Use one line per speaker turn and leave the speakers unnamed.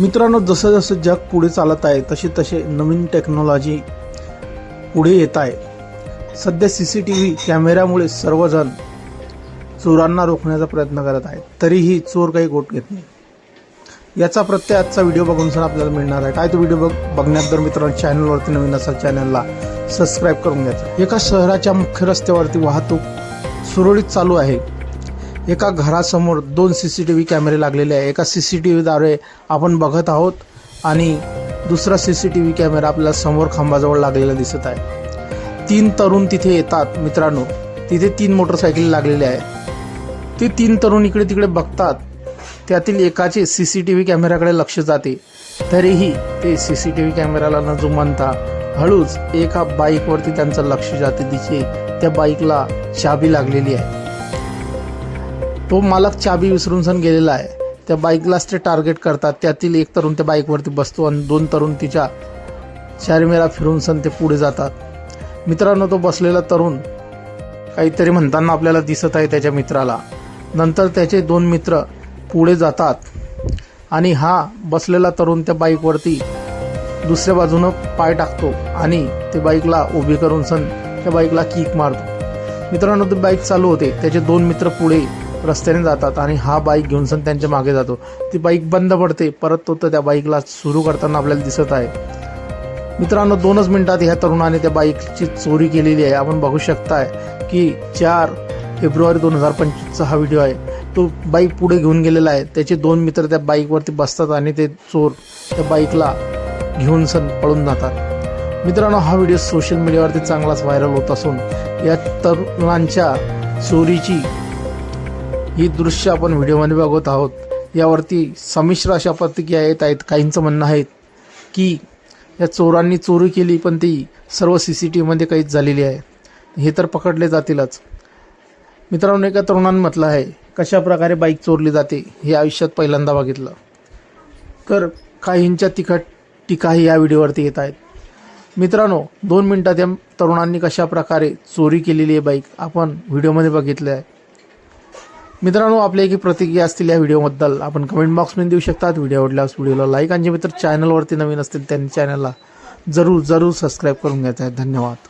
मित्रांनो जसं जसं जग पुढे चालत आहे तसे तसे नवीन टेक्नॉलॉजी पुढे येत आहे. सध्या सी सी टी व्ही कॅमेऱ्यामुळे सर्वजण चोरांना रोखण्याचा प्रयत्न करत आहेत. तरीही चोर काही गोट घेत नाही. याचा प्रत्यय आजचा व्हिडिओ बघून सर आपल्याला मिळणार आहे. काय तो व्हिडिओ बघ बघण्यात तर मित्रांनो चॅनलवरती नवीन असा चॅनलला सबस्क्राईब करून घ्यायचं एका शहराच्या मुख्य रस्त्यावरती वाहतूक सुरळीत चालू आहे. एका घरासमोर दोन सी सी टी व्ही कॅमेरे लागलेले आहे. एका सी सी टी व्हीद्वारे आपण बघत आहोत आणि दुसरा C C T V camera आपल्याला समोर खांबाजवळ लागलेला दिसत आहे. तीन तरुण तिथे येतात मित्रांनो. तिथे तीन मोटरसायकल लागलेले आहे. ते तीन तरुण इकडे तिकडे बघतात. त्यातील एकाचे सी सी टी व्ही कॅमेऱ्याकडे लक्ष जाते. तरीही ते सी सी टी व्ही कॅमेऱ्याला न जुमानता हळूच एका बाईकवरती त्यांचं लक्ष जाते. तिचे त्या बाईकला चाबी लागलेली आहे. तो मालक चाबी विसरून सण गेलेला आहे. त्या बाईकलाच ते टार्गेट करतात. त्यातील एक तरुण त्या बाईकवरती बसतो आणि दोन तरुण तिच्या चारमेरा फिरून सण ते पुढे जातात. मित्रांनो तो बसलेला तरुण काहीतरी म्हणताना आपल्याला दिसत आहे त्याच्या मित्राला. नंतर त्याचे दोन मित्र पुढे जातात आणि हा बसलेला तरुण त्या बाईकवरती दुसऱ्या बाजूनं पाय टाकतो आणि ते बाईकला उभी करून सण त्या बाईकला किक मारतो. मित्रांनो ते बाईक चालू होते. त्याचे दोन मित्र पुढे रस्त्याने जातात आणि हा बाईक घेऊन सण त्यांच्या मागे जातो. ती बाईक बंद पडते परत तो तर त्या बाईकला सुरू करताना आपल्याला दिसत आहे. मित्रांनो दोनच मिनिटात ह्या तरुणाने त्या बाईकची चोरी केलेली आहे. आपण बघू शकताय की चार फेब्रुवारी दोन हजार पंचवीसचा हा व्हिडिओ आहे. तो बाईक पुढे घेऊन गेलेला आहे. त्याचे दोन मित्र त्या बाईकवरती बसतात आणि ते चोर त्या बाईकला घेऊन सण पळून जातात. मित्रांनो हा व्हिडिओ सोशल मीडियावरती चांगलाच व्हायरल होत असून या तरुणांच्या चोरीची ही दृश्य आपण व्हिडिओमध्ये बघत आहोत. यावरती संमिश्र अशा प्रतिक्रिया येत आहेत. काहींचं म्हणणं आहे की या चोरांनी चोरी केली पण ती सर्व सी सी टी व्हीमध्ये काहीच झालेली आहे. हे तर पकडले जातीलच. मित्रांनो एका तरुणानं म्हटलं आहे कशा प्रकारे बाईक चोरली जाते हे आयुष्यात पहिल्यांदा बघितलं. तर काहींच्या तिखट टीकाही या व्हिडिओवरती येत आहेत. मित्रांनो दोन मिनटात या तरुणांनी कशा प्रकारे चोरी केलेली आहे बाईक आपण व्हिडिओमध्ये बघितलं आहे. मित्रांनो आपले एक प्रतिक्रिया असतील या व्हिडिओबद्दल आपण कमेंट बॉक्समध्ये देऊ शकतात. व्हिडिओ आवडल्यास व्हिडिओला लाईक आणि जे मित्र चॅनलवरती नवीन असतील त्यांनी चॅनलला जरूर जरूर सबस्क्राईब करून घ्यायचं आहे. धन्यवाद.